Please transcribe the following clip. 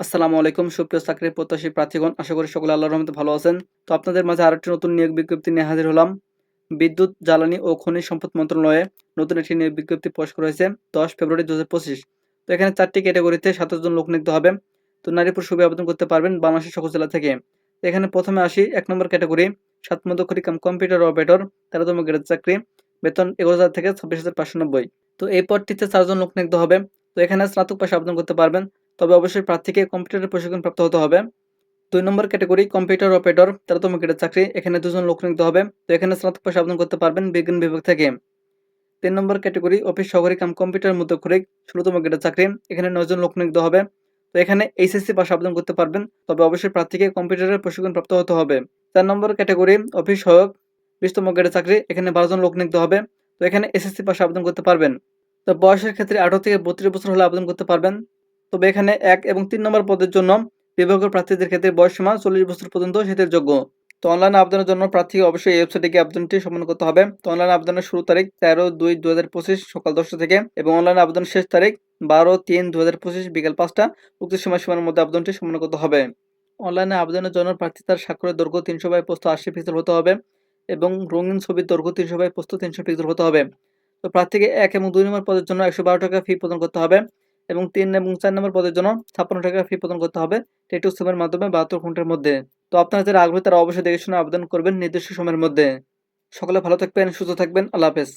আসসালামু আলাইকুম, সুপ্রিয় চাকরির প্রত্যাশী প্রার্থীগণ, আশা করি সকলে আল্লাহর রহমতে ভালো আছেন। তো আপনাদের মাঝে আরেকটি নতুন নিয়োগ বিজ্ঞপ্তি নিয়ে হাজির হলাম। বিদ্যুৎ, জ্বালানি ও খনিজ সম্পদ মন্ত্রণালয়ে নতুন একটি নিয়োগ বিজ্ঞপ্তি প্রকাশ করা হয়েছে, দশ ফেব্রুয়ারি দু হাজার পঁচিশ। তো এখানে চারটি ক্যাটাগরিতে সাতাশ জন লোক নিতে হবে। তো নারী পুরুষ সবাই আবেদন করতে পারবেন বাংলাদেশের সকল জেলা থেকে। এখানে প্রথমে আসি, এক নম্বর ক্যাটাগরি, সাত মধ্যক্ষরী কাম কম্পিউটার অপারেটর, তেরোতম গ্রেড চাকরি, বেতন এগারো হাজার থেকে ছাব্বিশ হাজার পাঁচশো নব্বই। তো এই পদটিতে চারজন লোক নিতে হবে। তো এখানে স্নাতক পাশে আবেদন করতে পারবেন। তবে অবশ্যই প্রার্থীকে কম্পিউটারের প্রশিক্ষণ প্রাপ্ত হতে হবে। দুই নম্বর ক্যাটাগরি, কম্পিউটার অপারেটর। তেরোতম গ্রেডের চাকরি, এখানে দুজন লোক নিতে হবে। তো এখানে স্নাতক পাশে আবেদন করতে পারবেন বিজ্ঞান বিভাগ থেকে। তিন নম্বর ক্যাটাগরি, অফিস সহকারী কাম, কম্পিউটার মধ্যক্ষরিক ষোলোতম গ্রেডের চাকরি, এখানে নয়জন লোক নিতে হবে। তো এখানে এইচএসসি পাশে আবেদন করতে পারবেন, তবে অবশ্যই প্রার্থীকে কম্পিউটারের প্রশিক্ষণ প্রাপ্ত হতে হবে। চার নম্বর ক্যাটাগরি, অফিস সহায়ক, বিশতম গ্রেডের চাকরি, এখানে বারোজন লোক নিতে হবে। তো এখানে এসএসসি পাশে আবেদন করতে পারবেন। তো বয়সের ক্ষেত্রে আঠারো থেকে বত্রিশ বছর হলে আবেদন করতে পারবেন। তবে এখানে এক এবং তিন নম্বর পদের জন্য বিভাগীয় প্রার্থীদের ক্ষেত্রে বয়সসীমা চল্লিশ বছর পর্যন্ত সেটির যোগ্য। তো অনলাইনে আবেদনের জন্য প্রার্থী অবশ্যই এই ওয়েবসাইটে গিয়ে আবেদনটি সম্পন্ন করতে হবে। তো অনলাইন আবেদনের শুরু তারিখ তেরো দুই দু হাজার পঁচিশ সকাল দশটা থেকে এবং অনলাইন আবেদনের শেষ তারিখ বারো তিন দু হাজার পঁচিশ বিকেল পাঁচটা উক্ত সময়সীমার মধ্যে আবেদনটি সম্পন্ন করতে হবে। অনলাইনে আবেদনের জন্য প্রার্থী তার স্বাক্ষরের দৈর্ঘ্য তিনশো বাই পোস্ত আশি পিক্সেল হতে হবে এবং রঙিন ছবির দৈর্ঘ্য তিনশো বাই পোস্ত তিনশো পিক্সেল হতে হবে। তো প্রার্থীকে এক এবং দুই নম্বর পদের জন্য একশো বারো টাকা ফি প্রদান করতে হবে। এবং তিন এবং চার নম্বর পদের জন্য ছাপ্পান্ন টাকা ফি প্রদান করতে হবে টেটু উৎসবের মাধ্যমে বাহাত্তর ঘণ্টার মধ্যে। তো আপনারা যারা আগ্রহী, তারা অবশ্যই দেখে শুনে আবেদন করবেন নির্দিষ্ট সময়ের মধ্যে। সকলে ভালো থাকবেন, সুস্থ থাকবেন, আল্লাহ হাফেজ।